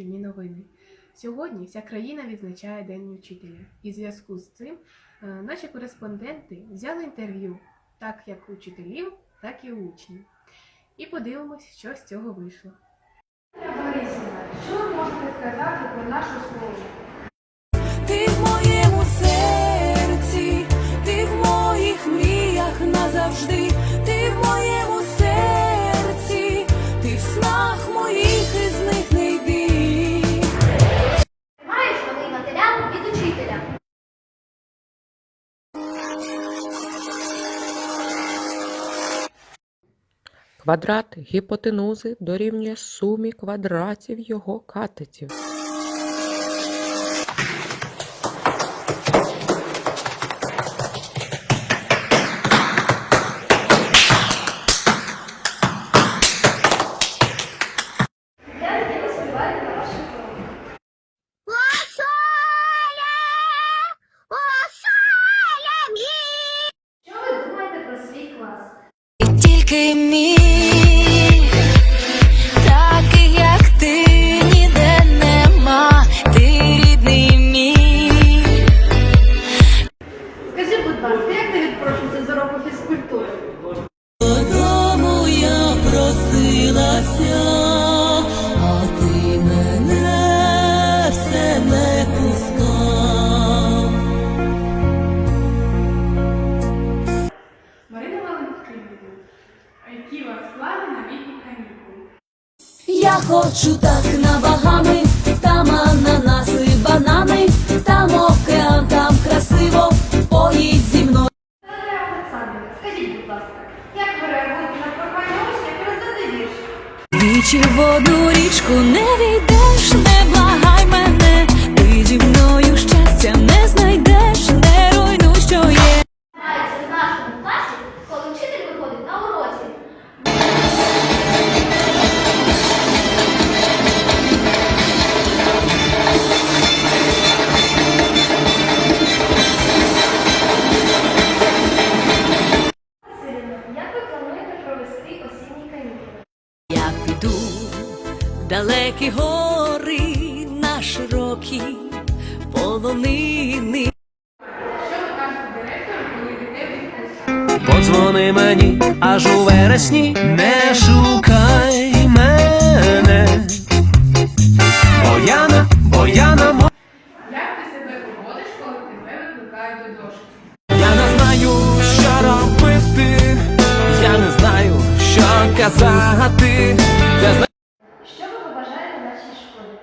новини. Сьогодні вся країна відзначає День Учителя, І в зв'язку з цим е, наші кореспонденти взяли інтерв'ю так як учителів, так і учнів. І подивимось, що з цього вийшло. Борисівна, що ви можете сказати про нашу школу? Квадрат гіпотенузи дорівнює сумі квадратів його катетів. Просилася, а ти мене все не пускав. Марина Валентинівна, які вас плани на літні канікули? Я хочу так на багами, Двічі в одну річку не війдеш, Я піду в далекі гори на широкі полонини. Подзвони мені аж у вересні, не шукай мене. Бояна, бояна, мо- Як ти себе поводиш, коли тебе викликають до дошки? Я знаю, Що ви побажаєте нашій школі?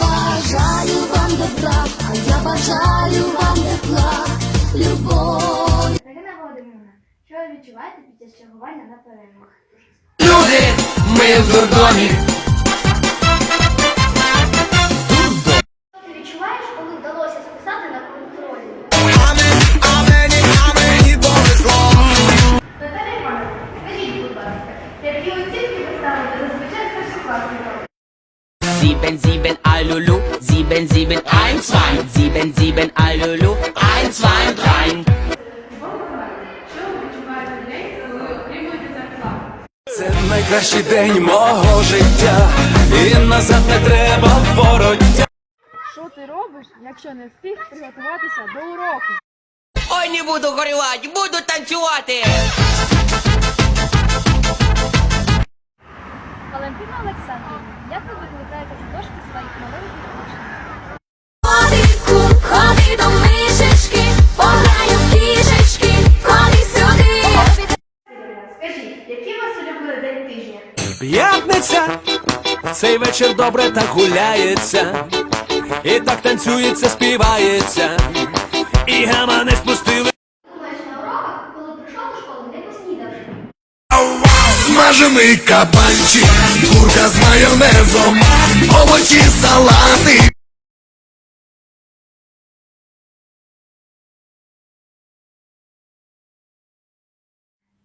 Бажаю вам добра, а я бажаю вам тепла, любов. Ірина Володимирівна, що ви відчуваєте під час чергування на перервах? люди, ми в дурдомі. Sieben, sieben, Alulu, sieben, sieben, ein, zwei, sieben, sieben, Alulu, ein, zwei, drei. Це найкращий день мого життя, і назад не треба вороття. Що ти робиш, якщо не встиг приготуватися до уроку? Ой, не буду горювати, буду танцювати. Валентина Олександрівна, як ви викликаєте з дошки своїх маленьких учнів? Ходи, ку, ходи до мишечки, пограю в кішечки, ходи сюди. Скажіть, який вас улюблений день тижня? П'ятниця, цей вечір добре так гуляється, і так танцюється, співається, і гама не спустили. Смажений кабанчик, курка з майонезом, овочі, салати.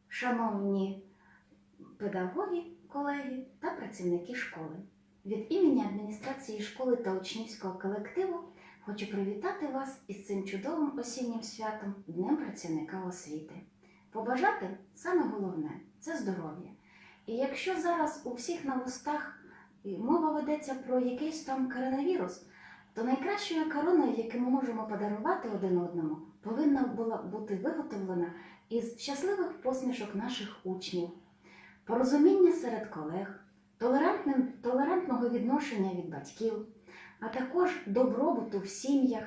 Шановні педагоги, колеги та працівники школи, від імені адміністрації школи та учнівського колективу хочу привітати вас із цим чудовим осіннім святом Днем працівника освіти. Побажати саме головне це здоров'я. І якщо зараз у всіх на вустах мова ведеться про якийсь там коронавірус, то найкращою короною, яку ми можемо подарувати один одному, повинна була бути виготовлена із щасливих посмішок наших учнів, порозуміння серед колег, толерантного відношення від батьків, а також добробуту в сім'ях,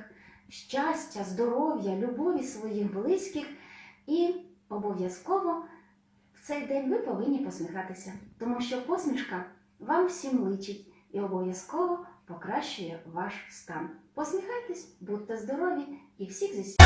щастя, здоров'я, любові своїх близьких і обов'язково цей день ви повинні посміхатися, тому що посмішка вам всім личить і обов'язково покращує ваш стан. Посміхайтесь, будьте здорові і всіх зі!